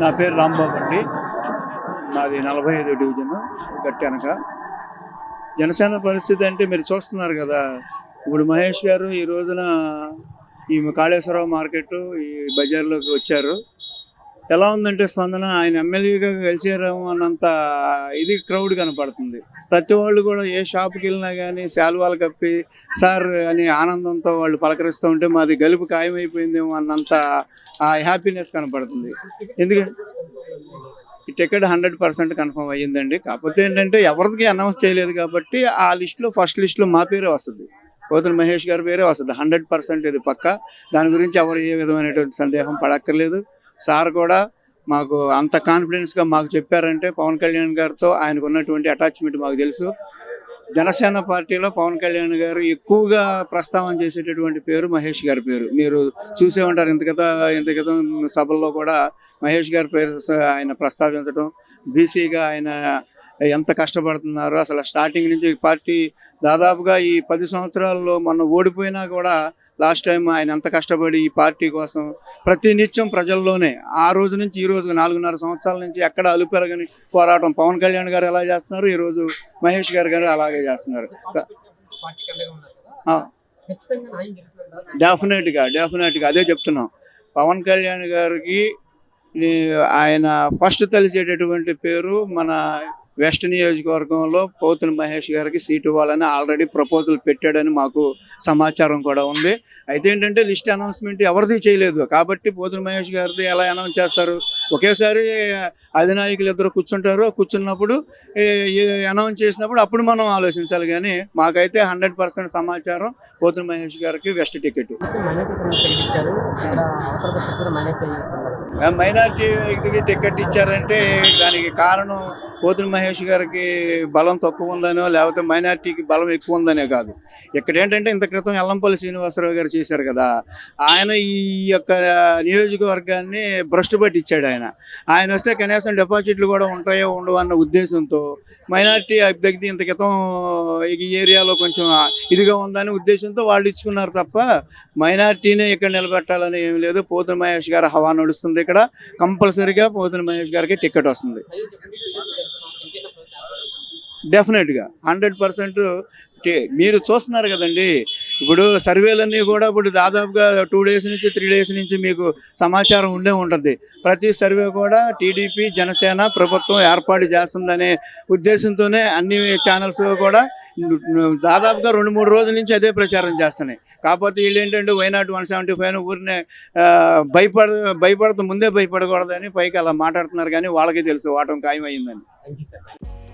నా పేరు రాంబాబు అండి. నాది నలభై ఐదు డివిజన్ గట్టెనక జనసేన పరిస్థితి అంటే మీరు చూస్తున్నారు కదా. ఇప్పుడు మహేష్ గారు ఈ రోజున ఈ కాళేశ్వరరావు మార్కెట్ ఈ బజార్లోకి వచ్చారు. ఎలా ఉందంటే స్పందన ఆయన ఎమ్మెల్యేగా గెలిచారేమో అన్నంత ఇది క్రౌడ్ కనపడుతుంది. ప్రతి వాళ్ళు కూడా ఏ షాప్కి వెళ్ళినా కానీ శాలువాలు కప్పి సార్ అని ఆనందంతో వాళ్ళు పలకరిస్తూ ఉంటే మాది గలుపు ఖాయమైపోయిందేమో అన్నంత ఆ హ్యాపీనెస్ కనపడుతుంది. ఎందుకంటే ఈ టికెట్ హండ్రెడ్ పర్సెంట్ కన్ఫర్మ్ అయ్యిందండి. కాకపోతే ఏంటంటే ఎవరికి అనౌన్స్ చేయలేదు కాబట్టి ఆ లిస్టులో ఫస్ట్ లిస్టులో మా పేరే వస్తుంది. పోతుల మహేష్ గారు పేరే వస్తుంది. హండ్రెడ్ పర్సెంట్ ఇది పక్క. దాని గురించి ఎవరు ఏ విధమైనటువంటి సందేహం పడక్కర్లేదు. సార్ కూడా మాకు అంత కాన్ఫిడెన్స్గా మాకు చెప్పారంటే పవన్ కళ్యాణ్ గారితో ఆయనకు ఉన్నటువంటి అటాచ్మెంట్ మాకు తెలుసు. జనసేన పార్టీలో పవన్ కళ్యాణ్ గారు ఎక్కువగా ప్రస్తావన చేసేటటువంటి పేరు మహేష్ గారి పేరు. మీరు చూసే ఉంటారు ఇంత క్రితం ఇంత క్రితం సభల్లో కూడా మహేష్ గారి పేరు ఆయన ప్రస్తావించడం బీసీగా ఆయన ఎంత కష్టపడుతున్నారు అసలు స్టార్టింగ్ నుంచి పార్టీ దాదాపుగా ఈ పది సంవత్సరాల్లో మనం ఓడిపోయినా కూడా లాస్ట్ టైం ఆయన ఎంత కష్టపడి ఈ పార్టీ కోసం ప్రతి నిత్యం ప్రజల్లోనే ఆ రోజు నుంచి ఈ రోజు నాలుగున్నర సంవత్సరాల నుంచి ఎక్కడ అలుపెరగని పోరాటం పవన్ కళ్యాణ్ గారు ఎలా చేస్తున్నారు ఈ రోజు మహేష్ గారు గారు అలాగే చేస్తున్నారు. న్యాయం జరుగుతుందా డెఫినెట్గా డెఫినెట్గా అదే చెప్తున్నాం. పవన్ కళ్యాణ్ గారికి ఆయన ఫస్ట్ తెలిసేటటువంటి పేరు మన వెస్ట్ నియోజకవర్గంలో పోతుల మహేష్ గారికి సీటు ఇవ్వాలని ఆల్రెడీ ప్రపోజల్ పెట్టాడని మాకు సమాచారం కూడా ఉంది. అయితే ఏంటంటే లిస్ట్ అనౌన్స్మెంట్ ఎవరిది చేయలేదు. కాబట్టి పోతుల మహేష్ గారిది ఎలా అనౌన్స్ చేస్తారు? ఒకేసారి అధినాయకులు ఇద్దరు కూర్చుంటారు. కూర్చున్నప్పుడు అనౌన్స్ చేసినప్పుడు అప్పుడు మనం ఆలోచించాలి. కానీ మాకైతే హండ్రెడ్ పర్సెంట్ సమాచారం పోతుల మహేష్ గారికి వెస్ట్ టికెట్. మైనార్టీ టికెట్ ఇచ్చారంటే దానికి కారణం పోతుని మహేష్ గారికి బలం తక్కువ ఉందనో లేకపోతే మైనార్టీకి బలం ఎక్కువ ఉందనే కాదు. ఇక్కడ ఏంటంటే ఇంత క్రితం ఎల్లంపల్లి శ్రీనివాసరావు గారు చేశారు కదా ఆయన ఈ యొక్క నియోజకవర్గాన్ని భ్రష్టు పట్టించాడు ఆయన. ఆయన వస్తే కనీసం డిపాజిట్లు కూడా ఉంటాయో ఉండవు అన్న ఉద్దేశంతో మైనార్టీ అభ్యర్థి ఇంత క్రితం ఈ ఏరియాలో కొంచెం ఇదిగా ఉందని ఉద్దేశంతో వాళ్ళు ఇచ్చుకున్నారు తప్ప మైనార్టీనే ఇక్కడ నిలబెట్టాలని ఏం లేదు. పోతుని మహేష్ గారు హవా నడుస్తుంది. ఇక్కడ కంపల్సరీగా పోతున్న మహేష్ గారికి టికెట్ వస్తుంది. డెఫినెట్గా హండ్రెడ్ పర్సెంట్ మీరు చూస్తున్నారు కదండి ఇప్పుడు సర్వేలన్నీ కూడా ఇప్పుడు దాదాపుగా టూ డేస్ నుంచి త్రీ డేస్ నుంచి మీకు సమాచారం ఉండే ఉంటుంది. ప్రతి సర్వే కూడా టీడీపీ జనసేన ప్రభుత్వం ఏర్పాటు చేస్తుందనే ఉద్దేశంతోనే అన్ని ఛానల్స్ కూడా దాదాపుగా రెండు మూడు రోజుల నుంచి అదే ప్రచారం చేస్తున్నాయి. కాకపోతే వీళ్ళు ఏంటంటే వైనాట్ వన్ సెవెంటీ ఫైవ్ ఊరినే భయపడ భయపడుతూ ముందే భయపడకూడదని పైకి అలా మాట్లాడుతున్నారు కానీ వాళ్ళకి తెలుసు వాటం ఖాయం అయిందని థ్యాంక్ యూ సార్